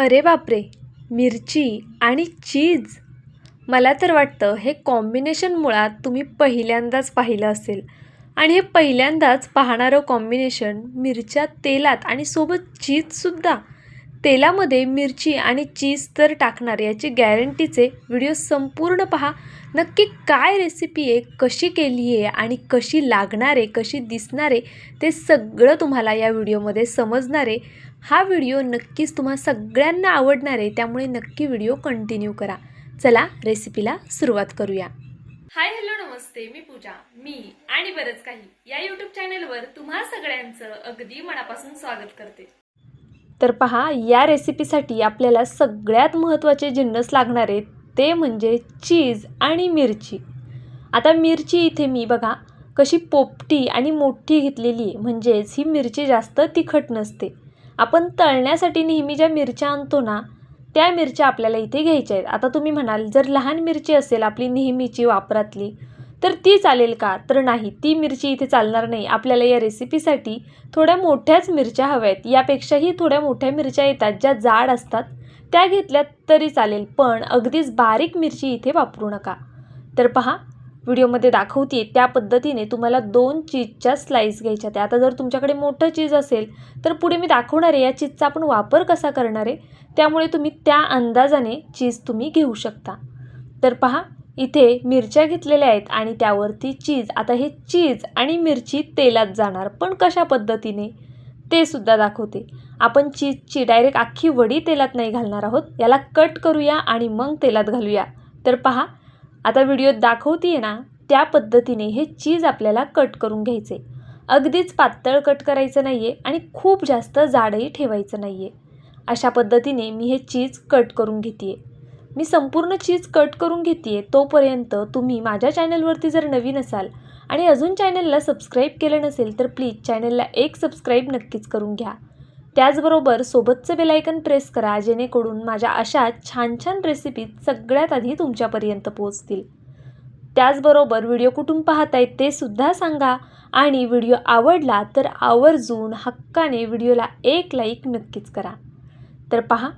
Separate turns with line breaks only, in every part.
अरे बापरे मिरची आणि चीज. मला तर वाटतं हे कॉम्बिनेशन मुळात तुम्ही पहिल्यांदाच पाहिलं असेल. आणि हे पहिल्यांदाच पाहणारं कॉम्बिनेशन मिरच्या तेलात आणि सोबत चीजसुद्धा तेलामध्ये मिरची आणि चीज तर टाकणार याची गॅरंटीचे व्हिडिओ संपूर्ण पहा. नक्की काय रेसिपी आहे कशी केली आहे आणि कशी लागणार आहे कशी दिसणार आहे ते सगळं तुम्हाला या व्हिडिओमध्ये समजणार आहे. हा व्हिडिओ नक्कीच तुम्हा सगळ्यांना आवडणार आहे त्यामुळे नक्की व्हिडिओ कंटिन्यू करा. चला रेसिपीला सुरुवात करूया. हाय हॅलो नमस्ते. मी पूजा. मी आणि बरंच काही या यूट्यूब चॅनलवर तुम्हा सगळ्यांचं अगदी मनापासून स्वागत करते. तर पहा या रेसिपीसाठी आपल्याला सगळ्यात महत्त्वाचे जिन्नस लागणार आहेत ते म्हणजे चीज आणि मिरची. आता मिरची इथे मी बघा कशी पोपटी आणि मोठी घेतलेली आहे. म्हणजेच ही मिरची जास्त तिखट नसते. आपण तळण्यासाठी नेहमी ज्या मिरच्या आणतो ना त्या मिरच्या आपल्याला इथे घ्यायच्या आहेत. आता तुम्ही म्हणाल जर लहान मिरची असेल आपली नेहमीची वापरातली तर ती चालेल का? तर नाही ती मिरची इथे चालणार नाही. आपल्याला या रेसिपीसाठी थोड्या मोठ्याच मिरच्या हव्या आहेत यापेक्षाही थोड्या मोठ्या मिरच्या येतात ज्या जाड असतात. त्या घेतल्या तरी चालेल पण अगदीच बारीक मिरची इथे वापरू नका. तर पहा व्हिडिओमध्ये दाखवते त्या पद्धतीने तुम्हाला दोन चीजच्या स्लाईस घ्यायच्या त्या आता जर तुमच्याकडे मोठं चीज असेल तर पुढे मी दाखवणार आहे या चीजचा आपण वापर कसा करणार आहे त्यामुळे तुम्ही त्या अंदाजाने चीज तुम्ही घेऊ शकता. तर पहा इथे मिरच्या घेतलेल्या आहेत आणि त्यावरती चीज. आता हे चीज आणि मिरची तेलात जाणार पण कशा पद्धतीने? ते सुद्धा दाखवते. आपण चीजची डायरेक्ट अख्खी वडी तेलात नाही घालणार आहोत. याला कट करूया आणि मग तेलात घालूया. तर पहा आता व्हिडिओत दाखवते ना त्या पद्धतीने हे चीज आपल्याला कट करून घ्यायचे. अगदीच पातळ कट करायचं नाही आहे आणि खूप जास्त जाडही ठेवायचं नाही आहे अशा पद्धतीने मी हे चीज कट करून घेते आहे मी संपूर्ण चीज कट करून घेते आहे तोपर्यंत तुम्ही माझ्या चॅनलवरती जर नवीन असाल आणि अजून चॅनलला सबस्क्राईब केलं नसेल तर प्लीज चॅनलला एक सबस्क्राईब नक्कीच करून घ्या. त्याचबरोबर सोबतचं बेलायकन प्रेस करा जेणेकरून माझ्या अशा छान छान रेसिपी सगळ्यात आधी तुमच्यापर्यंत पोहोचतील. त्याचबरोबर व्हिडिओ कुठून पाहताय ते सुद्धा सांगा आणि व्हिडिओ आवडला तर आवर्जून हक्काने व्हिडिओला एक लाईक नक्कीच करा. तर पहा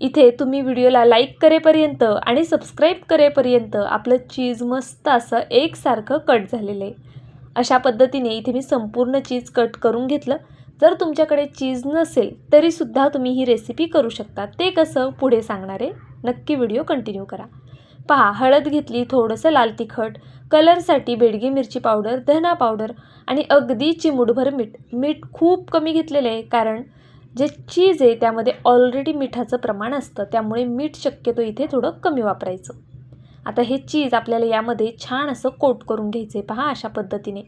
इथे तुम्ही व्हिडिओला लाईक करेपर्यंत आणि सबस्क्राईब करेपर्यंत आपलं चीज मस्त असं एकसारखं कट झालेलं आहे. अशा पद्धतीने इथे मी संपूर्ण चीज कट करून घेतलं. जर तुमच्याकडे चीज नसेल तरीसुद्धा तुम्ही ही रेसिपी करू शकता. ते कसं पुढे सांगणार आहे? नक्की व्हिडिओ कंटिन्यू करा. पहा हळद घेतली थोडंसं लाल तिखट कलरसाठी बेडगी मिरची पावडर धना पावडर आणि अगदी चिमूटभर मीठ. मीठ खूप कमी घेतलेलं आहे कारण जे चीज आहे त्यामध्ये ऑलरेडी मिठाचं प्रमाण असतं. त्यामुळे मीठ शक्यतो इथे थोडं कमी वापरायचं. आता हे चीज आपल्याला यामध्ये छान असं कोट करून घ्यायचं आहे पहा अशा पद्धतीने.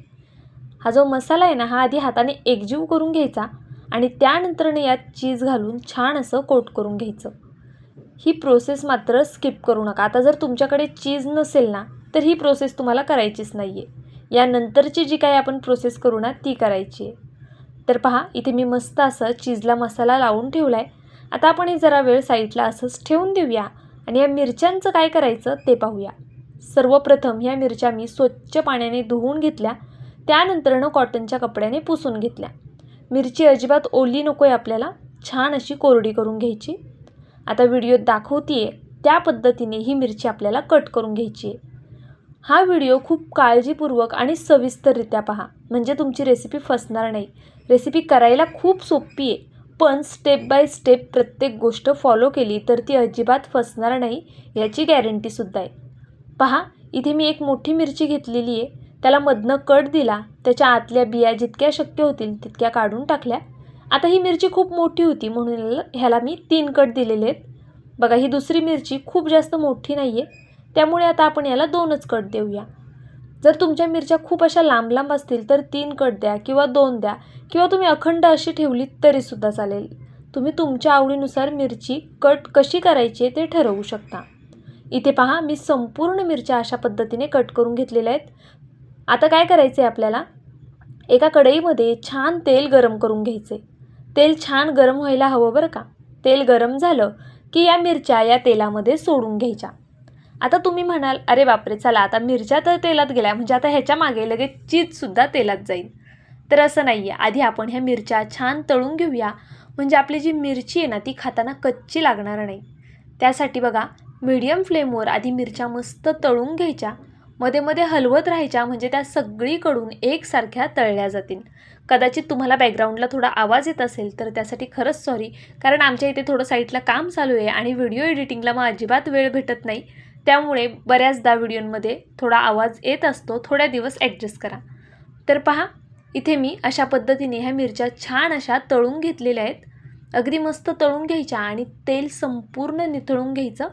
हा जो मसाला आहे ना हा आधी हाताने एकजीव करून घ्यायचा आणि त्यानंतरने यात चीज घालून छान असं कोट करून घ्यायचं. ही प्रोसेस मात्र स्किप करू नका. आता जर तुमच्याकडे चीज नसेल ना तर ही प्रोसेस तुम्हाला करायचीच नाही आहे यानंतरची जी काही आपण प्रोसेस करू ना ती करायची आहे. तर पहा इथे मी मस्त असं चीजला मसाला लावून ठेवला आहे आता आपण हे जरा वेळ साईडला असंच ठेवून देऊया आणि या मिरच्यांचं काय करायचं ते पाहूया. सर्वप्रथम ह्या मिरच्या मी स्वच्छ पाण्याने धुवून घेतल्या. त्यानंतरनं कॉटनच्या कपड्याने पुसून घेतल्या. मिरची अजिबात ओली नको आहे आपल्याला छान अशी कोरडी करून घ्यायची. आता व्हिडिओत दाखवते आहे त्या पद्धतीने ही मिरची आपल्याला कट करून घ्यायची आहे हा व्हिडिओ खूप काळजीपूर्वक आणि सविस्तररित्या पहा. म्हणजे तुमची रेसिपी फसणार नाही. रेसिपी करायला खूप सोपी आहे पण स्टेप बाय स्टेप प्रत्येक गोष्ट फॉलो केली तर ती अजिबात फसणार नाही याची गॅरंटीसुद्धा आहे. पहा इथे मी एक मोठी मिरची घेतलेली आहे त्याला मधनं कट दिला त्याच्या आतल्या बिया जितक्या शक्य होतील तितक्या काढून टाकल्या. आता ही मिरची खूप मोठी होती म्हणून ह्याला मी तीन कट दिलेले आहेत. बघा ही दुसरी मिरची खूप जास्त मोठी नाही आहे त्यामुळे आता आपण याला दोनच कट देऊया. जर तुमच्या मिरच्या खूप अशा लांब लांब असतील तर तीन कट द्या किंवा दोन द्या किंवा तुम्ही अखंड अशी ठेवली तरीसुद्धा चालेल. तुम्ही तुमच्या आवडीनुसार मिरची कट कशी करायची ते ठरवू शकता. इथे पहा मी संपूर्ण मिरच्या अशा पद्धतीने कट करून घेतलेल्या आहेत. आता काय करायचं आहे आपल्याला? एका कढईमध्ये छान तेल गरम करून घ्यायचे तेल छान गरम व्हायला हवं बरं का? तेल गरम झालं की या मिरच्या या तेलामध्ये सोडून घ्यायच्या. आता तुम्ही म्हणाल अरे बापरे चला आता मिरच्या तर तेलात गेल्या म्हणजे आता ह्याच्या मागे लगेच चीजसुद्धा तेलात जाईल. तर असं नाही आहे आधी आपण ह्या मिरच्या छान तळून घेऊया. म्हणजे आपली जी मिरची आहे ना ती खाताना कच्ची लागणार नाही. त्यासाठी बघा मीडियम फ्लेमवर आधी मिरच्या मस्त तळून घ्यायच्या. मध्ये मध्ये हलवत राहायच्या म्हणजे त्या सगळीकडून एकसारख्या तळल्या जातील. कदाचित तुम्हाला बॅकग्राऊंडला थोडा आवाज येत असेल तर त्यासाठी खरंच सॉरी कारण आमच्या इथे थोडं साईटला काम चालू आहे आणि व्हिडिओ एडिटिंगला मग अजिबात वेळ भेटत नाही. त्यामुळे बऱ्याचदा व्हिडिओमध्ये थोडा आवाज येत असतो थोड्या दिवस ॲडजस्ट करा. तर पहा इथे मी अशा पद्धतीने ह्या मिरच्या छान अशा तळून घेतलेल्या आहेत. अगदी मस्त तळून घ्यायच्या आणि तेल संपूर्ण निथळून घ्यायचं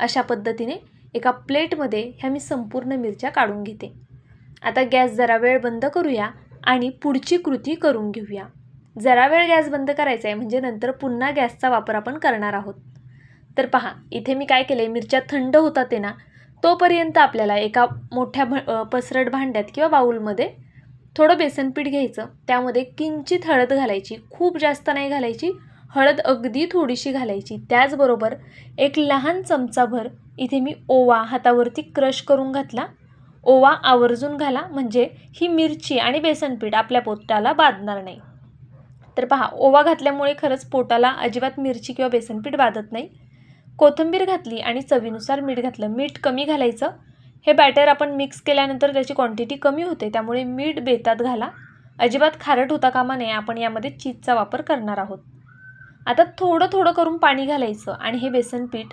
अशा पद्धतीने. एका प्लेटमध्ये ह्या मी संपूर्ण मिरच्या काढून घेते. आता गॅस जरा वेळ बंद करूया आणि पुढची कृती करून घेऊया. जरा वेळ गॅस बंद करायचा आहे म्हणजे नंतर पुन्हा गॅसचा वापर आपण करणार आहोत. तर पहा इथे मी काय केलं आहे मिरच्या थंड होतात ते ना तोपर्यंत आपल्याला एका मोठ्या भ पसरट भांड्यात किंवा बाऊलमध्ये थोडं बेसनपीठ घ्यायचं. त्यामध्ये किंचित हळद घालायची खूप जास्त नाही घालायची हळद अगदी थोडीशी घालायची. त्याचबरोबर एक लहान चमचाभर इथे मी ओवा हातावरती क्रश करून घातला. ओवा आवर्जून घाला म्हणजे ही मिरची आणि बेसनपीठ आपल्या पोटाला बाधणार नाही. तर पहा ओवा घातल्यामुळे खरंच पोटाला अजिबात मिरची किंवा बेसनपीठ बाधत नाही. कोथिंबीर घातली आणि चवीनुसार मीठ घातलं. मीठ कमी घालायचं. हे बॅटर आपण मिक्स केल्यानंतर त्याची क्वांटिटी कमी होते त्यामुळे मीठ बेतात घाला. अजिबात खारट होता कामा नये आपण यामध्ये चीजचा वापर करणार आहोत. आता थोडं थोडं करून पाणी घालायचं आणि हे बेसनपीठ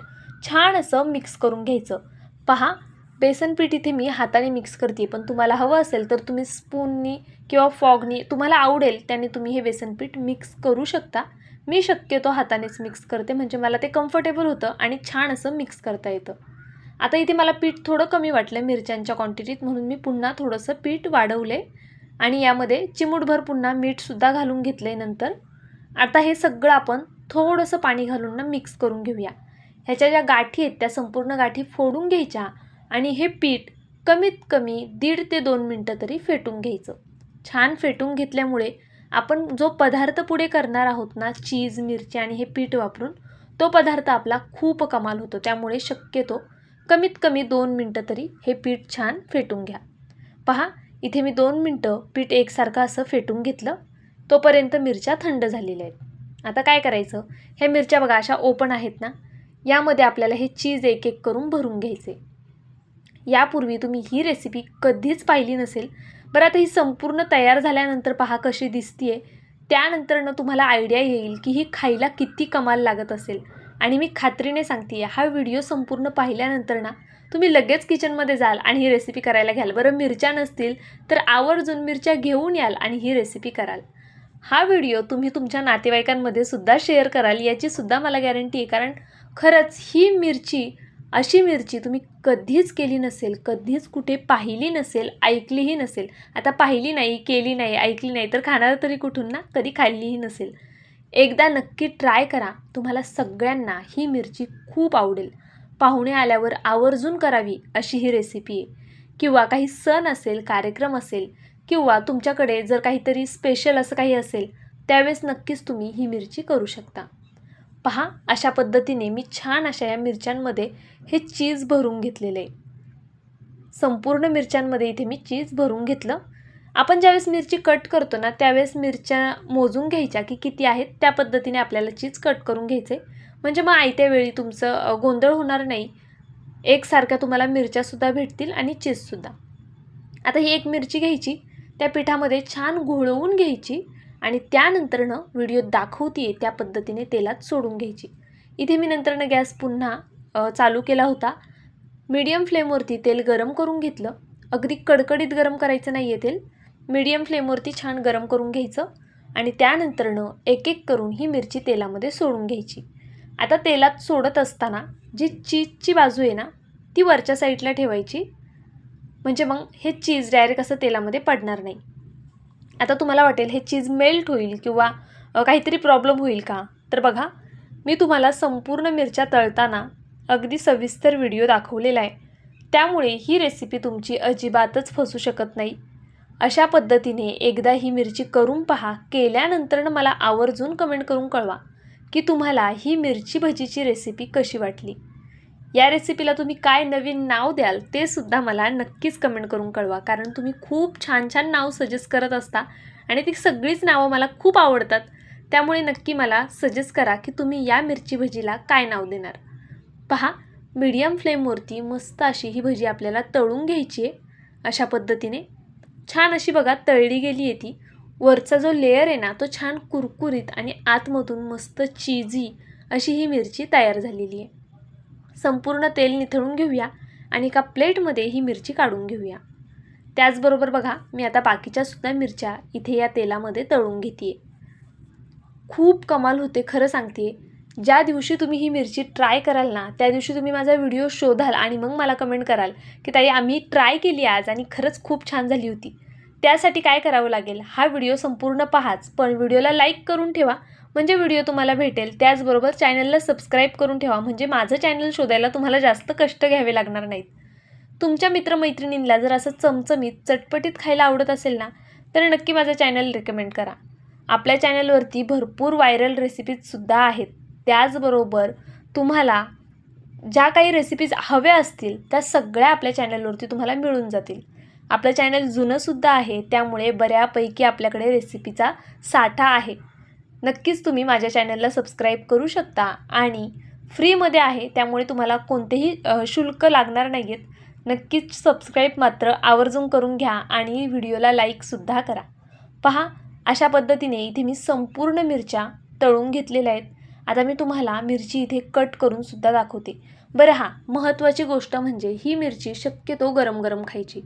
छान असं मिक्स करून घ्यायचं. पहा बेसन पीठ इथे मी हाताने मिक्स करते पण तुम्हाला हवं असेल तर तुम्ही स्पूननी किंवा फॉगनी तुम्हाला आवडेल त्याने तुम्ही हे बेसन पीठ मिक्स करू शकता. मी शक्यतो हातानेच मिक्स करते म्हणजे मला ते कम्फर्टेबल होतं आणि छान असं मिक्स करता येतं. आता इथे मला पीठ थोडं कमी वाटलं मिरच्यांच्या क्वांटिटीत म्हणून मी पुन्हा थोडंसं पीठ वाढवले आणि यामध्ये चिमूटभर पुन्हा मीठसुद्धा घालून घेतले नंतर. आता हे सगळं आपण थोडंसं पाणी घालून ना मिक्स करून घेऊया. ह्याच्या ज्या गाठी आहेत त्या संपूर्ण गाठी फोडून घ्यायच्या आणि हे पीठ कमीत कमी दीड ते दोन मिनटं तरी फेटून घ्यायचं. छान फेटून घेतल्यामुळे आपण जो पदार्थ पुढे करणार आहोत ना चीज मिरची आणि हे पीठ वापरून तो पदार्थ आपला खूप कमाल होतो. त्यामुळे शक्यतो कमीत कमी दोन मिनटं तरी हे पीठ छान फेटून घ्या. पहा इथे मी दोन मिनटं पीठ एकसारखं असं फेटून घेतलं तोपर्यंत मिरच्या थंड झालेल्या आहेत. आता काय करायचं? ह्या मिरच्या बघा अशा ओपन आहेत ना यामध्ये आपल्याला हे चीज एक एक करून भरून घ्यायचे. यापूर्वी तुम्ही ही रेसिपी कधीच पाहिली नसेल बरं आता ही संपूर्ण तयार झाल्यानंतर पहा कशी दिसतीये. त्यानंतरनं तुम्हाला आयडिया येईल की ही खायला किती कमाल लागत असेल. आणि मी खात्रीने सांगते हा व्हिडिओ संपूर्ण पाहिल्यानंतर ना तुम्ही लगेच किचनमध्ये जाल आणि ही रेसिपी करायला घ्याल. बरं मिरच्या नसतील तर आवर्जून मिरच्या घेऊन याल आणि ही रेसिपी कराल. हा व्हिडिओ तुम्ही तुमच्या नातेवाईकांमध्ये सुद्धा शेअर कराल याची सुद्धा मला गॅरंटी आहे. कारण खरंच ही मिरची अशी मिरची तुम्ही कधीच केली नसेल कधीच कुठे पाहिली नसेल ऐकलीही नसेल. आता पाहिली नाही केली नाही ऐकली नाही तर खाणार तरी कुठून ना? कधी खाल्लीही नसेल. एकदा नक्की ट्राय करा. तुम्हाला सगळ्यांना ही मिरची खूप आवडेल. पाहुणे आल्यावर आवर्जून करावी अशी ही रेसिपी आहे किंवा काही सण असेल कार्यक्रम असेल किंवा तुमच्याकडे जर काहीतरी स्पेशल असं काही असेल त्यावेळेस नक्कीच तुम्ही ही मिरची करू शकता. पहा अशा पद्धतीने मी छान अशा या मिरच्यांमध्ये हे चीज भरून घेतलेले आहे. संपूर्ण मिरच्यांमध्ये इथे मी चीज भरून घेतलं. आपण ज्यावेळेस मिरची कट करतो ना त्यावेळेस मिरच्या मोजून घ्यायच्या की किती आहेत त्या पद्धतीने आपल्याला चीज कट करून घ्यायचे. म्हणजे मग आयत्या वेळी तुमचं गोंधळ होणार नाही. एकसारख्या तुम्हाला मिरच्यासुद्धा भेटतील आणि चीजसुद्धा आता ही एक मिरची घ्यायची त्या पिठामध्ये छान घोळवून घ्यायची. आणि त्यानंतरनं व्हिडिओ दाखवते त्या पद्धतीने तेलात सोडून घ्यायची. इथे मी नंतरनं गॅस पुन्हा चालू केला होता. मीडियम फ्लेमवरती तेल गरम करून घेतलं. अगदी कडकडीत गरम करायचं नाही आहे तेल. मीडियम फ्लेमवरती छान गरम करून घ्यायचं आणि त्यानंतरनं एक एक करून ही मिरची तेलामध्ये सोडून घ्यायची. आता तेलात सोडत असताना जी चीजची बाजू आहे ना ती वरच्या साईडला ठेवायची. म्हणजे मग हे चीज डायरेक्ट असं तेलामध्ये पडणार नाही. आता तुम्हाला वाटेल हे चीज मेल्ट होईल किंवा काहीतरी प्रॉब्लेम होईल का? तर बघा मी तुम्हाला संपूर्ण मिरच्या तळताना अगदी सविस्तर व्हिडिओ दाखवलेला आहे. त्यामुळे ही रेसिपी तुमची अजिबातच फसू शकत नाही. अशा पद्धतीने एकदा ही मिरची करून पहा. केल्यानंतरनं मला आवर्जून कमेंट करून कळवा की तुम्हाला ही मिरची भजीची रेसिपी कशी वाटली. या रेसिपीला तुम्ही काय नवीन नाव द्याल ते सुद्धा मला नक्कीच कमेंट करून कळवा. कारण तुम्ही खूप छान छान नाव सजेस्ट करत असता आणि ती सगळीच नावं मला खूप आवडतात. त्यामुळे नक्की मला सजेस्ट करा की तुम्ही या मिरची भजीला काय नाव देणार. पहा मीडियम फ्लेमवरती मस्त अशी ही भजी आपल्याला तळून घ्यायची आहे. अशा पद्धतीने. छान अशी बघा तळली गेली आहे ती. वरचा जो लेअर आहे ना तो छान कुरकुरीत आणि आतमधून मस्त चीजी अशी ही मिरची तयार झालेली आहे. संपूर्ण तेल निथळून घेऊया आणि एका प्लेटमध्ये ही मिरची काढून घेऊया. त्याचबरोबर बघा मी आता बाकीच्या सुद्धा मिरच्या इथे या तेलामध्ये तळून घेते खूप कमाल होते खरं सांगते ज्या दिवशी तुम्ही ही मिरची ट्राय कराल ना त्या दिवशी तुम्ही माझा व्हिडिओ शोधाल आणि मग मला कमेंट कराल की ताई आम्ही ट्राय केली आज आणि खरंच खूप छान झाली होती. त्यासाठी काय करावं लागेल? हा व्हिडिओ संपूर्ण पहाच पण व्हिडिओला लाईक करून ठेवा. म्हणजे व्हिडिओ तुम्हाला भेटेल. त्याचबरोबर चॅनलला सबस्क्राईब करून ठेवा. म्हणजे माझं चॅनल शोधायला तुम्हाला जास्त कष्ट घ्यावे लागणार नाहीत. तुमच्या मित्रमैत्रिणींना जर असं चमचमीत चटपटीत खायला आवडत असेल ना तर नक्की माझं चॅनल रेकमेंड करा. आपल्या चॅनलवरती भरपूर व्हायरल रेसिपीजसुद्धा आहेत. त्याचबरोबर तुम्हाला ज्या काही रेसिपीज हव्या असतील त्या सगळ्या आपल्या चॅनलवरती तुम्हाला मिळून जातील. आपलं चॅनल जुनंसुद्धा आहे त्यामुळे बऱ्यापैकी आपल्याकडे रेसिपीचा साठा आहे. नक्कीच तुम्ही माझ्या चॅनलला सबस्क्राईब करू शकता. आणि फ्रीमध्ये आहे त्यामुळे तुम्हाला कोणतेही शुल्क लागणार नाही आहेत नक्कीच सबस्क्राईब मात्र आवर्जून करून घ्या आणि व्हिडिओला लाईकसुद्धा करा. पहा अशा पद्धतीने इथे मी संपूर्ण मिरच्या तळून घेतलेल्या आहेत. आता मी तुम्हाला मिरची इथे कट करूनसुद्धा दाखवते. बरं हां महत्त्वाची गोष्ट म्हणजे ही मिरची शक्यतो गरम गरम खायची.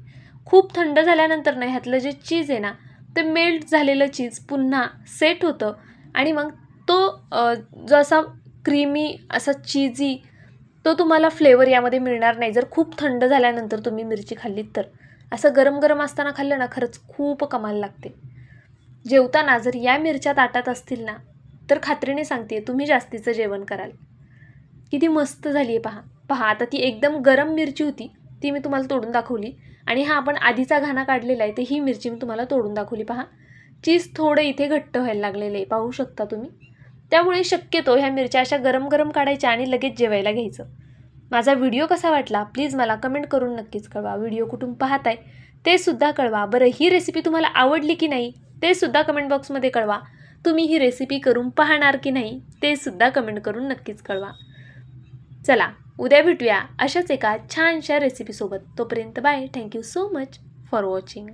खूप थंड झाल्यानंतर ना ह्यातलं जे चीज आहे ना ते मेल्ट झालेलं चीज पुन्हा सेट होतं. आणि मग तो जो असा क्रीमी असा चीजी तो तुम्हाला फ्लेवर यामध्ये मिळणार नाही. जर खूप थंड झाल्यानंतर तुम्ही मिरची खाल्लीत तर. असं गरम गरम असताना खाल्लं ना खरंच खूप कमाल लागते. जेवताना जर या मिरच्या ताटात असतील ना तर खात्रीने सांगते तुम्ही जास्तीचं जेवण कराल. किती मस्त झाली आहे पहा. पहा आता ती एकदम गरम मिरची होती ती मी तुम्हाला तोडून दाखवली. आणि हा आपण आधीचा घाणा काढलेला आहे तर ही मिरची मी तुम्हाला तोडून दाखवली पहा. चीज थोडं इथे घट्ट व्हायला लागलेलं आहे पाहू शकता तुम्ही. त्यामुळे शक्यतो ह्या मिरच्या अशा गरम गरम काढायच्या आणि लगेच जेवायला घ्यायचं. माझा व्हिडिओ कसा वाटला प्लीज मला कमेंट करून नक्कीच कळवा. व्हिडिओ कुठून पाहताय ते सुद्धा कळवा. बरं ही रेसिपी तुम्हाला आवडली की नाही ते सुद्धा कमेंट बॉक्समध्ये कळवा. तुम्ही ही रेसिपी करून पाहणार की नाही ते सुद्धा कमेंट करून नक्कीच कळवा. चला उद्या भेटूया अशाच एका छानशा रेसिपीसोबत तोपर्यंत bye thank you so much for watching